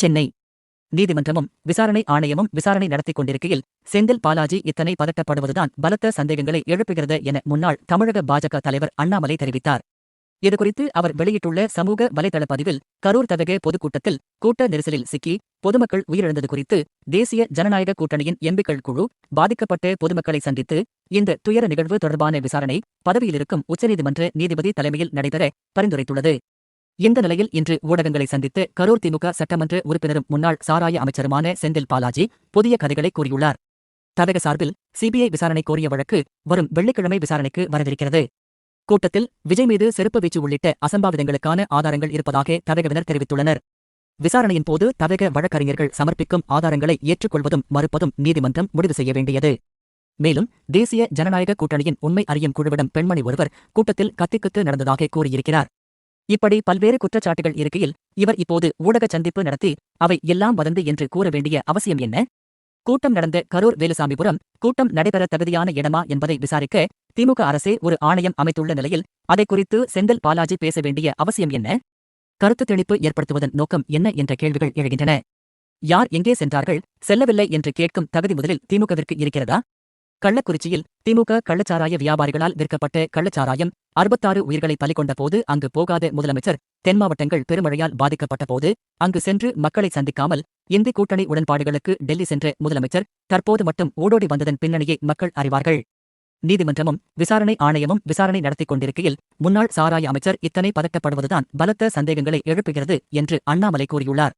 சென்னை. நீதிமன்றமும் விசாரணை ஆணையமும் விசாரணை நடத்திக் கொண்டிருக்கையில் செந்தில் பாலாஜி இத்தனை பதட்டப்படுவதுதான் பலத்த சந்தேகங்களை எழுப்புகிறது என முன்னாள் தமிழக பாஜக தலைவர் அண்ணாமலை தெரிவித்தார். இதுகுறித்து அவர் வெளியிட்டுள்ள சமூக வலைதள பதிவில் கரூர் தவக பொதுக்கூட்டத்தில் கூட்ட நெரிசலில் சிக்கி பொதுமக்கள் உயிரிழந்தது குறித்து தேசிய ஜனநாயக கூட்டணியின் எம்பிக்கள் குழு பாதிக்கப்பட்ட பொதுமக்களை சந்தித்து இந்த துயர நிகழ்வு தொடர்பான விசாரணை பதவியிலிருக்கும் உச்சநீதிமன்ற நீதிபதி தலைமையில் நடைபெற பரிந்துரைத்துள்ளது. இந்த நிலையில் இன்று ஊடகங்களை சந்தித்து கரூர் திமுக சட்டமன்ற உறுப்பினரும் முன்னாள் சாராய அமைச்சருமான செந்தில் பாலாஜி புதிய கதைகளை கூறியுள்ளார். தடக சார்பில் சிபிஐ விசாரணை கோரிய வழக்கு வரும் வெள்ளிக்கிழமை விசாரணைக்கு வரவிருக்கிறது. கூட்டத்தில் விஜய் மீது செருப்பு வீச்சு உள்ளிட்ட அசம்பாவிதங்களுக்கான ஆதாரங்கள் இருப்பதாக தடகவினர் தெரிவித்துள்ளனர். விசாரணையின் போது தவக வழக்கறிஞர்கள் சமர்ப்பிக்கும் ஆதாரங்களை ஏற்றுக்கொள்வதும் மறுப்பதும் நீதிமன்றம் முடிவு செய்ய வேண்டியது. மேலும் தேசிய ஜனநாயக கூட்டணியின் உண்மை அறியும் குழுவிடம் பெண்மணி ஒருவர் கூட்டத்தில் கத்திக்குத்து நடந்ததாக கூறியிருக்கிறார். இப்படி பல்வேறு குற்றச்சாட்டுகள் இருக்கையில் இவர் இப்போது ஊடக சந்திப்பு நடத்தி அவை எல்லாம் வதந்தி என்று கூற வேண்டிய அவசியம் என்ன? கூட்டம் நடந்த கரூர் வேலுசாமிபுரம் கூட்டம் நடைபெற தகுதியான இடமா என்பதை விசாரிக்க திமுக அரசே ஒரு ஆணையம் அமைத்துள்ள நிலையில் அதை குறித்து செந்தில் பாலாஜி பேச வேண்டிய அவசியம் என்ன? கருத்து திணிப்பு ஏற்படுத்துவதன் நோக்கம் என்ன என்ற கேள்விகள் எழுகின்றன. யார் எங்கே சென்றார்கள் செல்லவில்லை என்று கேட்கும் தகுதி முதலில் திமுகவிற்கு இருக்கிறதா? கள்ளக்குறிச்சியில் திமுக கள்ளச்சாராய வியாபாரிகளால் விற்கப்பட்ட கள்ளச்சாராயம் அறுபத்தாறு உயிர்களை பலிகொண்ட போது அங்கு போகாத முதலமைச்சர் தென் மாவட்டங்கள் பெருமழையால் பாதிக்கப்பட்ட போது அங்கு சென்று மக்களை சந்திக்காமல் இந்தி கூட்டணி உடன்பாடுகளுக்கு டெல்லி சென்ற முதலமைச்சர் தற்போது மட்டும் ஓடோடி வந்ததன் பின்னணியை மக்கள் அறிவார்கள். நீதிமன்றமும் விசாரணை ஆணையமும் விசாரணை நடத்திக் கொண்டிருக்கையில் முன்னாள் சாராய அமைச்சர் இத்தனை பதட்டப்படுவதுதான் பலத்த சந்தேகங்களை எழுப்புகிறது என்று அண்ணாமலை கூறியுள்ளார்.